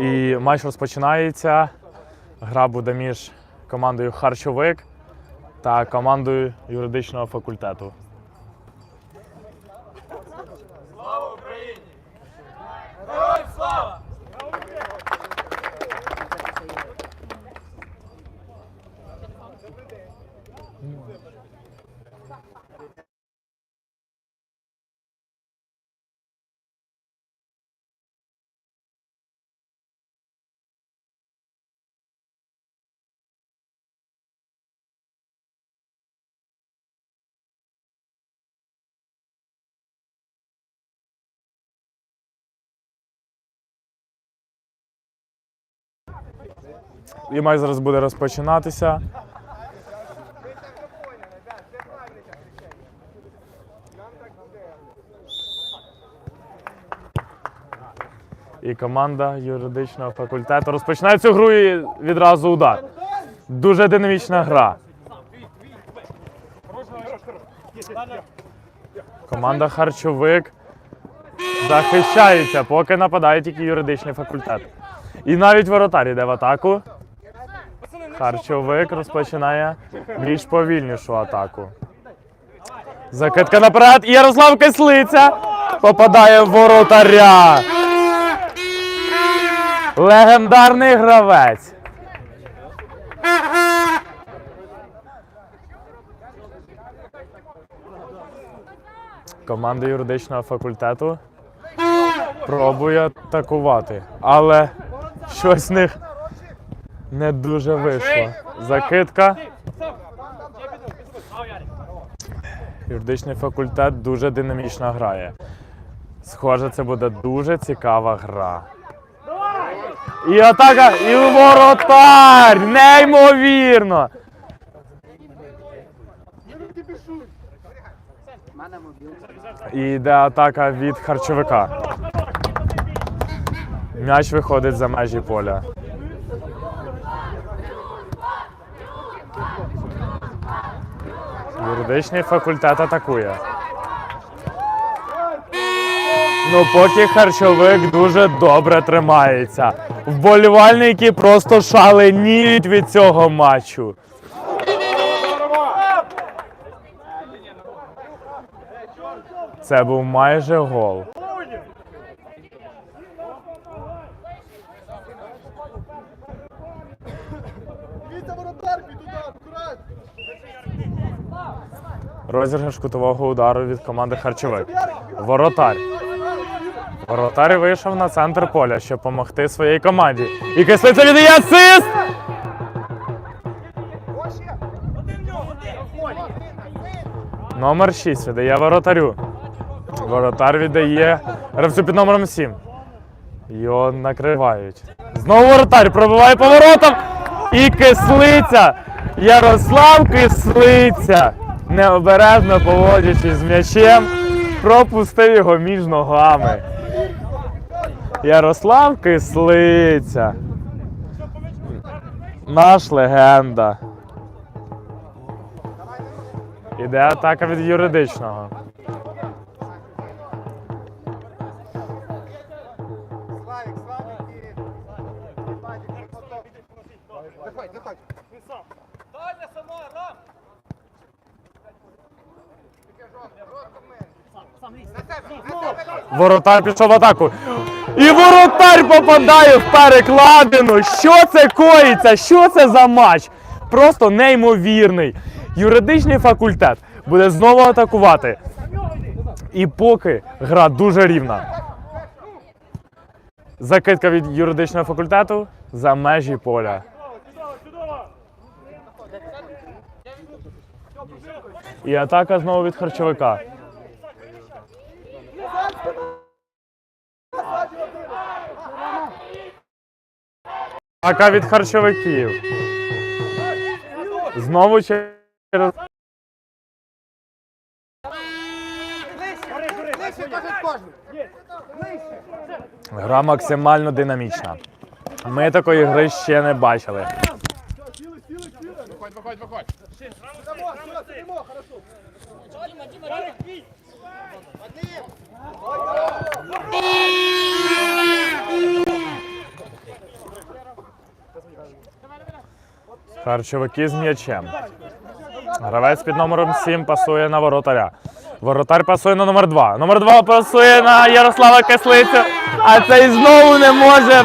І матч розпочинається. Гра буде між командою Харчовик та командою юридичного факультету. І матч зараз буде розпочинатися. І команда юридичного факультету розпочинає цю гру і відразу удар. Дуже динамічна гра. Команда Харчовик захищається, поки нападає тільки юридичний факультет. І навіть воротар йде в атаку. Харчовик розпочинає більш повільнішу атаку. Закидка наперед. І Ярослав Кислиця попадає в воротаря. Легендарний гравець. Команда юридичного факультету пробує атакувати, але щось в них не дуже вийшло. Закидка. Юридичний факультет дуже динамічно грає. Схоже, це буде дуже цікава гра. І атака, і воротар! Неймовірно! І йде атака від харчовика. М'яч виходить за межі поля. Юридичний факультет атакує. Ну, поки харчовик дуже добре тримається. Вболівальники просто шаленіють від цього матчу. Це був майже гол. Дивіться, воротар під удар, аккуратно. Розіграш кутового удару від команди Харчовик. Воротар. Воротар вийшов на центр поля, щоб допомогти своїй команді. І кислиця віддає асист! Номер 6 віддає воротарю. Воротар віддає гравцю під номером 7. Його накривають. Знову воротар пробиває поворотом. І кислиця. Ярослав Кислиця. Необережно поводячись з м'ячем, пропустив його між ногами. Ярослав Кислиця. Наш легенда. Іде атака від юридичного. Воротар пішов в атаку. І воротар попадає в перекладину. Що це коїться? Що це за матч? Просто неймовірний. Юридичний факультет буде знову атакувати. І поки гра дуже рівна. Закидка від юридичного факультету за межі поля. І атака знову від харчовика. Атака від харчовиків. Знову через. Гра максимально динамічна. Ми такої гри ще не бачили. Виходь, виходь, виходь сидимо, хорошо. Харчовики з м'ячем. Гравець під номером 7 пасує на воротаря. Воротар пасує на номер 2. Номер 2 пасує на Ярослава Кислицю. А цей знову не може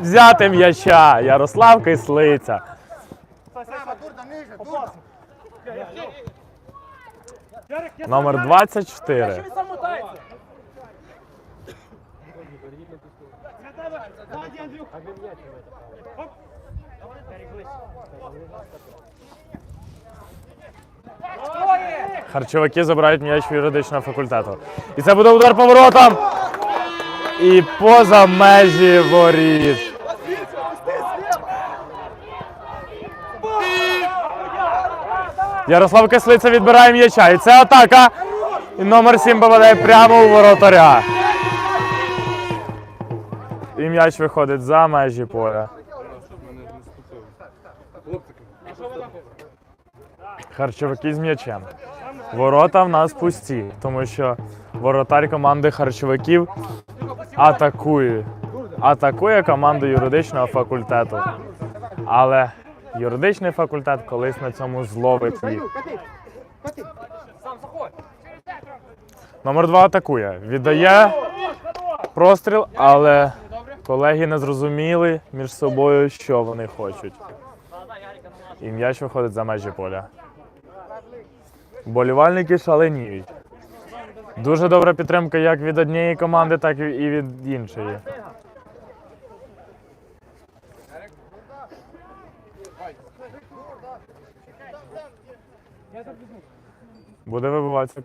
взяти м'яча. Ярослав Кислиця. Номер 24. Харчовики забирають м'яч юридичного факультету. І це буде удар поворотом. І поза межі воріт. Ярослав Кислиця відбирає м'яча. І це атака. І номер 7 попадає прямо у воротаря. І м'яч виходить за межі поля. Харчовики з м'ячем. Ворота в нас пусті, тому що воротар команди харчовиків атакує. Атакує команду юридичного факультету. Але юридичний факультет колись на цьому зловить їх. Номер два атакує. Віддає простріл, але колеги не зрозуміли між собою, що вони хочуть. І м'яч виходить за межі поля. Болівальники шаленіють. Дуже добра підтримка як від однієї команди, так і від іншої. Буде вибиватися.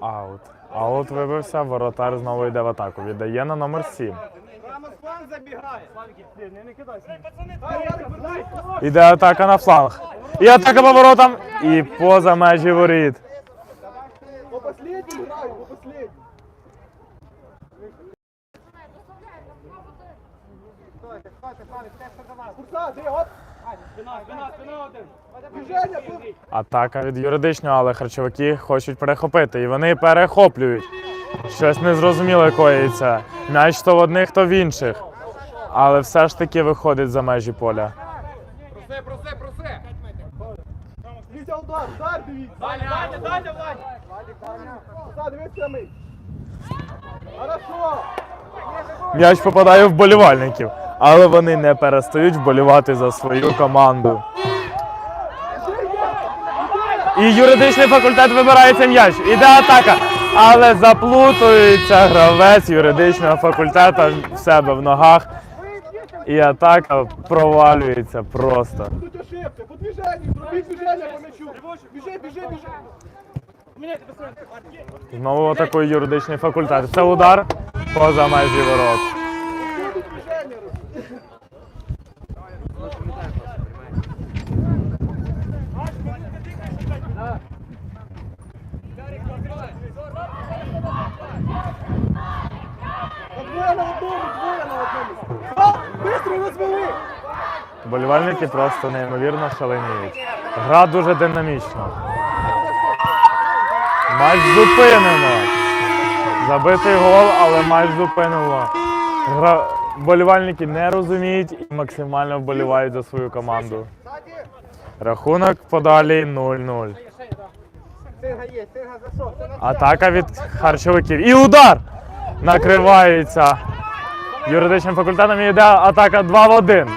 Аут. Аут вибився, воротар знову йде в атаку. Віддає на номер 7. Іде атака на фланг. І атака по воротам. І поза межі воріт. По последнему играю, по последнему. Курса, ти, оп. Движення, пу- Атака від юридичного, але харчовики хочуть перехопити. І вони перехоплюють. Щось незрозуміле коїться. М'яч то в одних, то в інших. Але все ж таки виходить за межі поля. Просе, просе, просе. Дивіться удар, удар, дивіться. Далі, далі, далі, Владик. Курса, дивись прямий. Хорошо. М'яч попадає в болівальників, але вони не перестають вболівати за свою команду. І юридичний факультет вибирається м'яч. Іде атака. Але заплутується гравець юридичного факультету в себе в ногах. І атака провалюється просто. Знову атакує юридичний факультет. Це удар поза межі ворот. Двоє на одному, двоє на одному. Бистро розвели. Болівальники просто неймовірно шаленіють. Гра дуже динамічна. Матч зупинено. Забитий гол, але матч зупинено. Гра... Болівальники не розуміють і максимально вболівають за свою команду. Рахунок подалі 0-0. Синга є, синга за що? Це на Атака від харчовиків. І удар! Накривається юридичним факультетом і йде атака 2 в 1.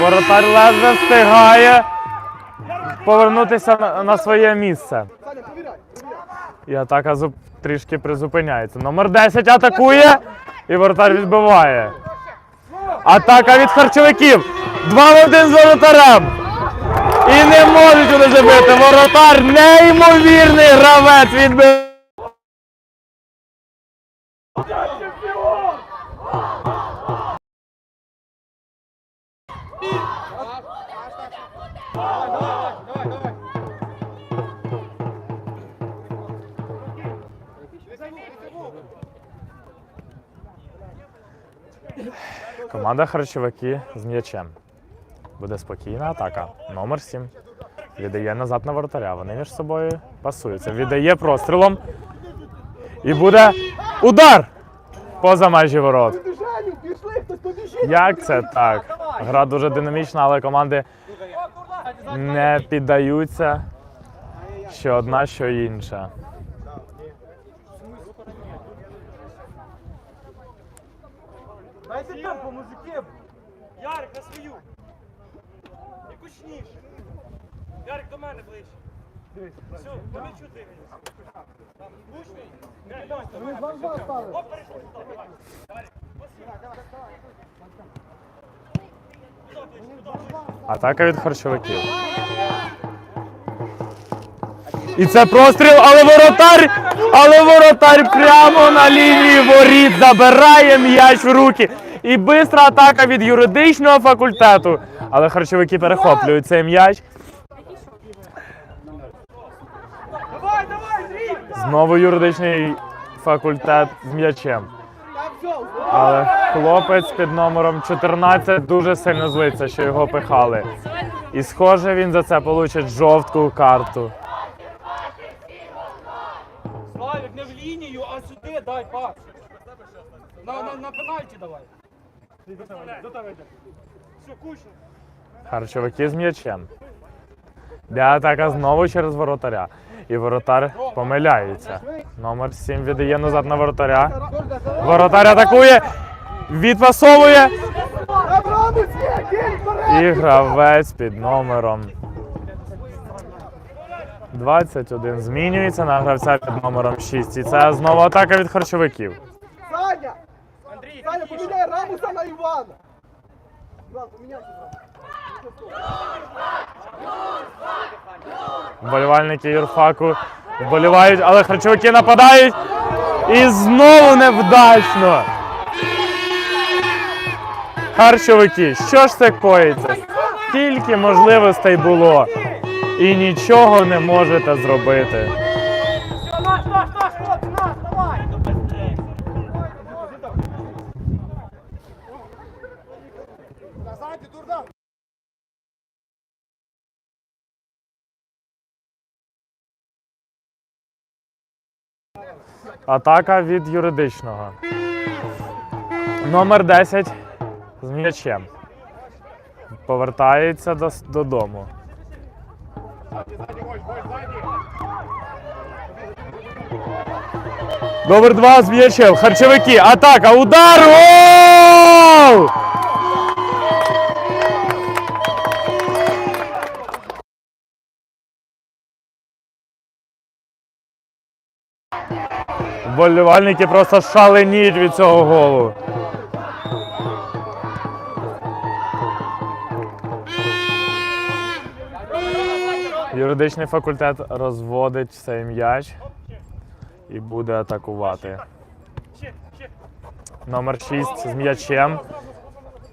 Воротар ледве встигає повернутися на, своє місце. І атака трішки призупиняється. Номер 10 атакує і воротар відбиває. Атака від харчовиків. 2 в 1 з воротарем. І не можуть вони забити. Воротар неймовірний гравець Команда харчовики з м'ячем. Буде спокійна атака. Номер 7. Віддає назад на воротаря. Вони між собою пасуються. Віддає прострілом. І буде удар поза межі ворот. Як це так? Гра дуже динамічна, але команди не піддаються. Що одна, що інша. Дайте темпо, мужики. Ярик, на свою! І кучніше! Ярик, до мене ближче! Все, помічу дивимося. Гучний? Не, давай, давай. Оп, перейшли, стоп, давай. Давай. Куди ближче, куди ближче? Атака від харчовиків. І це простріл, але воротар! Але воротар прямо на лінії воріт забирає м'яч в руки. І бистра атака від юридичного факультету. Але харчовики перехоплюють цей м'яч. Знову юридичний факультет з м'ячем. Але хлопець під номером 14 дуже сильно злиться, що його пихали. І схоже, він за це получить жовту карту. Славік, не в лінію, а сюди дай пас. На, на, на пенальті давай. До тебе йде. Все, кучно. Харчовики з м'ячем. Де атака знову через воротаря. І воротар помиляється. Номер 7 віддає назад на воротаря. Воротар атакує, відпасовує. І гравець під номером 21 змінюється на гравця під номером 6. І це знову атака від харчовиків. Саня, Саня, поміняй Рамуса на Івана. Іван, поміняйся. Вболівальники юрфаку вболівають, але харчовики нападають. І знову невдачно. Харчовики, що ж це коїться? Скільки можливостей було. І нічого не можете зробити. Атака від юридичного. Номер 10 з м'ячем. Повертається до, додому. Номер 2 з м'ячем. Харчовики. Атака. Удар. Гол! Вболівальники просто шаленіють від цього голу. Юридичний факультет розводить цей м'яч і буде атакувати. Номер 6 з м'ячем.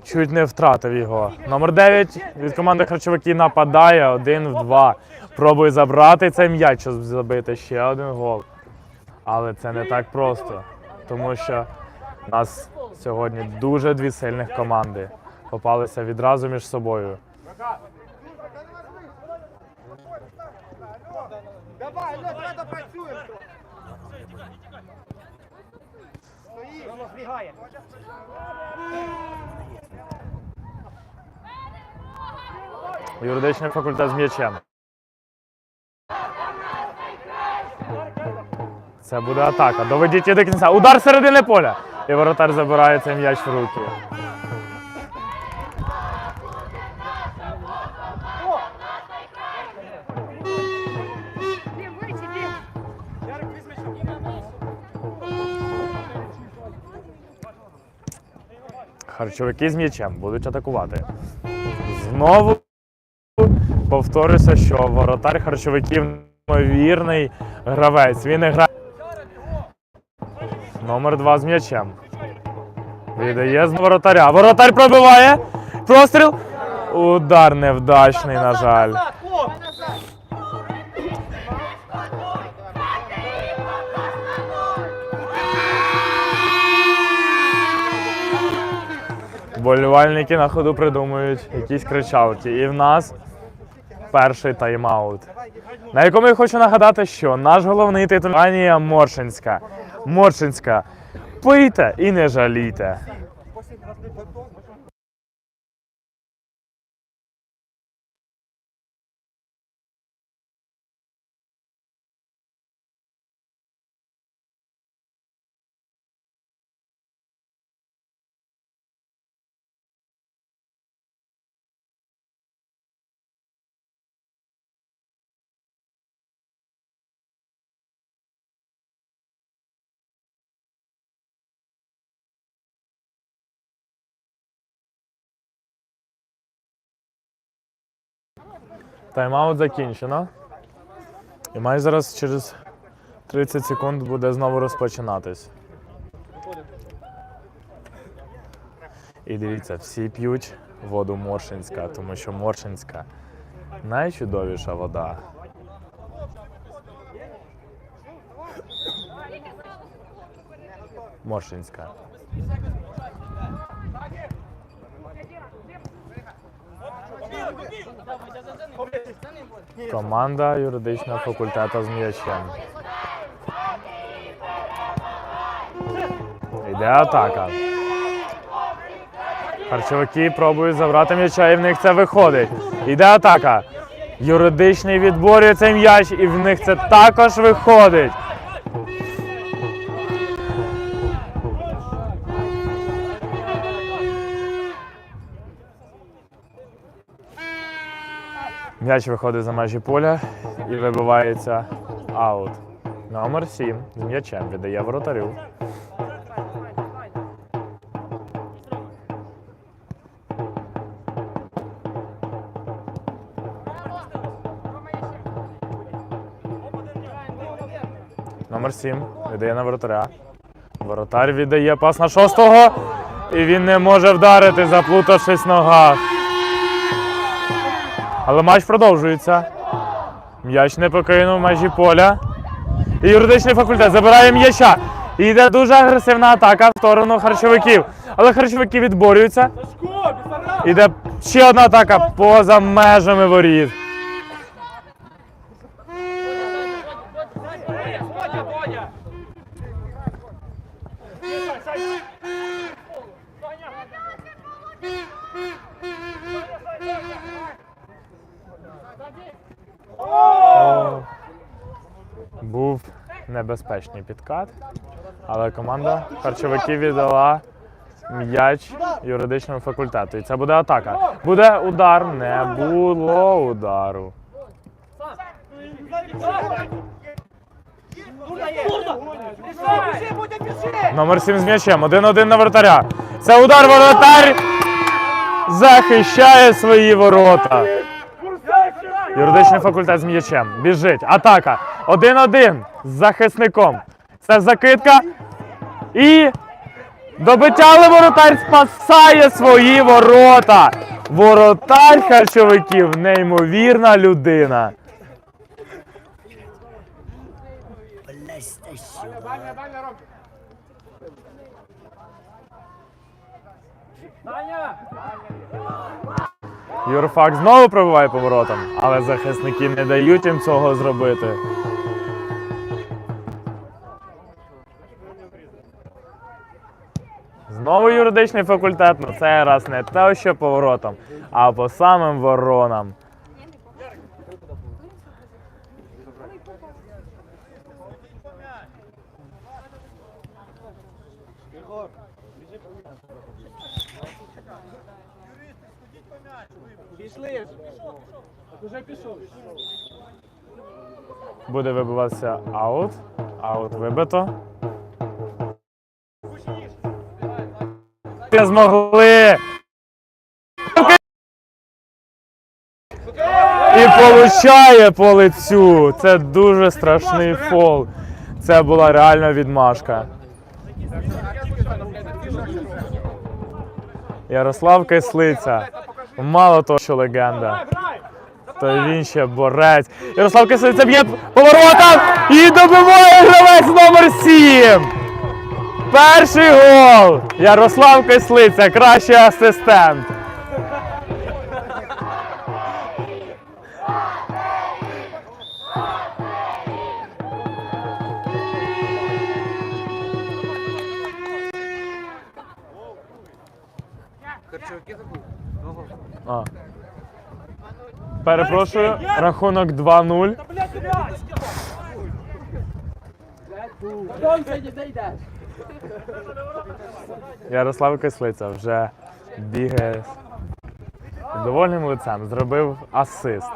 Чуть не втратив його. Номер 9 від команди харчовики нападає один в два. Пробує забрати цей м'яч, щоб забити ще один гол. Але це не так просто, тому що у нас сьогодні дуже дві сильних команди. Попалися відразу між собою. Давай, давай Юридичний факультет з м'ячем. Це буде атака. Доведіть її до кінця. Удар середини поля. І воротар забирає цей м'яч в руки. Харчовики з м'ячем будуть атакувати. Знову повторюся, що воротар харчовиків ймовірний гравець. Він грає. Номер 2 з м'ячем. Віддає з воротаря. Воротар пробиває. Простріл. Удар невдачний, на жаль. Вболівальники на ходу придумують якісь кричалки. І в нас перший тайм-аут. На якому я хочу нагадати, що наш головний титул Анія Моршинська. Моршинська. Пийте і не жалійте. Тайм-аут закінчено. І майже зараз через 30 секунд буде знову розпочинатись. І дивіться, всі п'ють воду Моршинська, тому що Моршинська найчудовіша вода. Моршинська. Команда юридичного факультету з м'ячем. Йде атака. Харчовики пробують забрати м'яча, і в них це виходить. Йде атака. Юридичний відборює цей м'яч, і в них це також виходить. М'яч виходить за межі поля і вибивається аут. Номер 7 з м'ячем віддає воротарю. Номер 7 віддає на воротаря. Воротар віддає пас на шостого. І він не може вдарити, заплутавшись в ногах. Але матч продовжується. М'яч не покинув межі поля. І юридичний факультет забирає м'яча. І йде дуже агресивна атака в сторону харчовиків. Але харчовики відборюються. Іде ще одна атака поза межами воріт. Небезпечний підкат, але команда харчовиків віддала м'яч юридичному факультету. І це буде атака. Буде удар. Не було удару. Номер 7 з м'ячем. 1-1 на вратаря. Це удар воротар. Захищає свої ворота. Юридичний факультет з м'ячем. Біжить. Атака. 1-1 з захисником. Це закидка. І добиття, але воротар спасає свої ворота. Воротар харчовиків неймовірна людина. Юрфак знову пробиває поворотом, але захисники не дають їм цього зробити. Знову юридичний факультет, ну цей раз не те, що поворотом, а по самим воронам. Пішли. Уже пішов. Буде вибиватися аут. Аут вибито. Не змогли. І получає по лицю. Це дуже страшний фол. Це була реальна відмашка. Ярослав Кислиця. Мало того, що легенда. То він ще борець. Ярослав Кислиця б'є поворотом і добиває гравець номер 7. Перший гол! Ярослав Кислиця, кращий асистент. А. Перепрошую, рахунок 2-0. Ярослав Кислиця вже бігає з довольним лицем, зробив асист.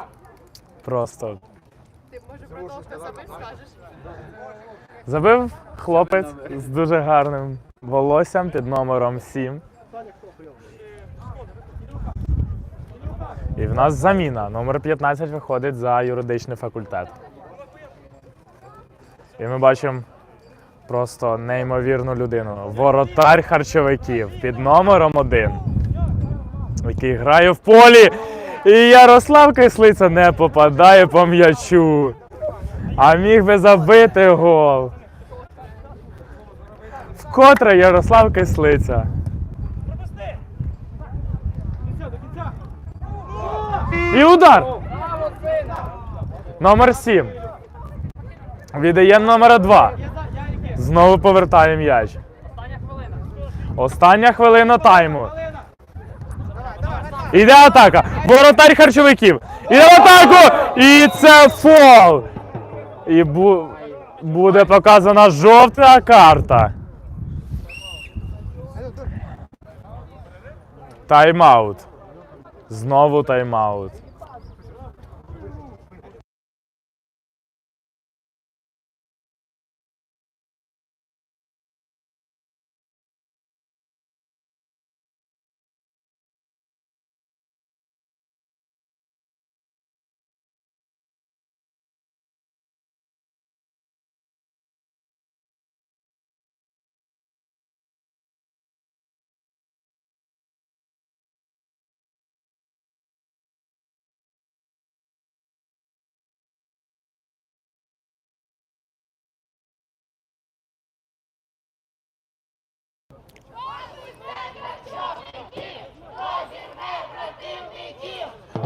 Просто Ти може продовжити забив, скажеш. забив хлопець з дуже гарним волоссям під номером 7. І в нас заміна. Номер 15 виходить за юридичний факультет. І ми бачимо просто неймовірну людину. Воротар харчовиків під номером 1, який грає в полі. І Ярослав Кислиця не попадає по м'ячу. А міг би забити гол. Вкотре Ярослав Кислиця. І удар! Номер 7. Віддає номера 2. Знову повертає м'яч. Остання хвилина тайму. Іде атака. Воротар харчовиків. Іде в атаку! І це фол! І бу- буде показана жовта карта. Тайм-аут. Знову тайм-аут.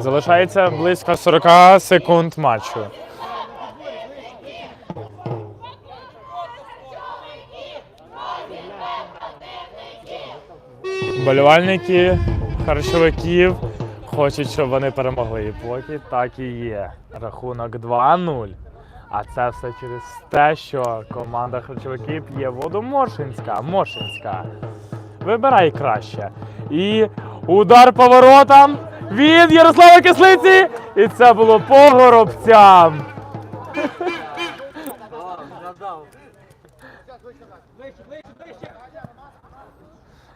Залишається близько 40 секунд матчу. Болівальники харчовиків хочуть, щоб вони перемогли. І поки так і є. Рахунок 2-0. А це все через те, що команда харчовиків п'є воду Моршинська. Моршинська. Вибирай краще. І удар поворотом від Ярослава Кислиці. І це було по горобцям.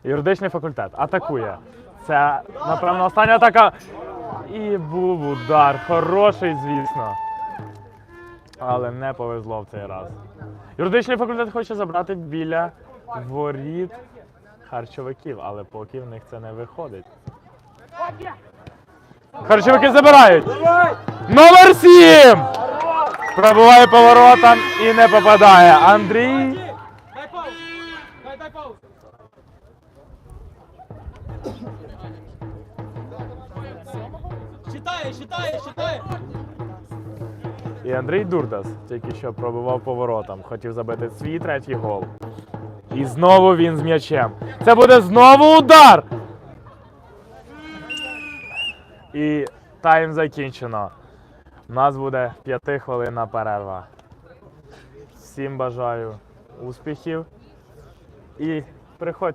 Юридичний факультет атакує. Це, напевно, остання атака. І був удар. Хороший, звісно. Але не повезло в цей раз. Юридичний факультет хоче забрати біля воріт харчовиків, але поки в них це не виходить. Харчовики забирають. Номер 7! Пробуває поворотом і не попадає. Андрій. Считай, считай, считай! І Андрій Дурдас тільки що пробував поворотом. Хотів забити свій третій гол. І знову він з м'ячем. Це буде знову удар. І тайм закінчено. У нас буде п'ятихвилинна перерва. Всім бажаю успіхів і приходьте.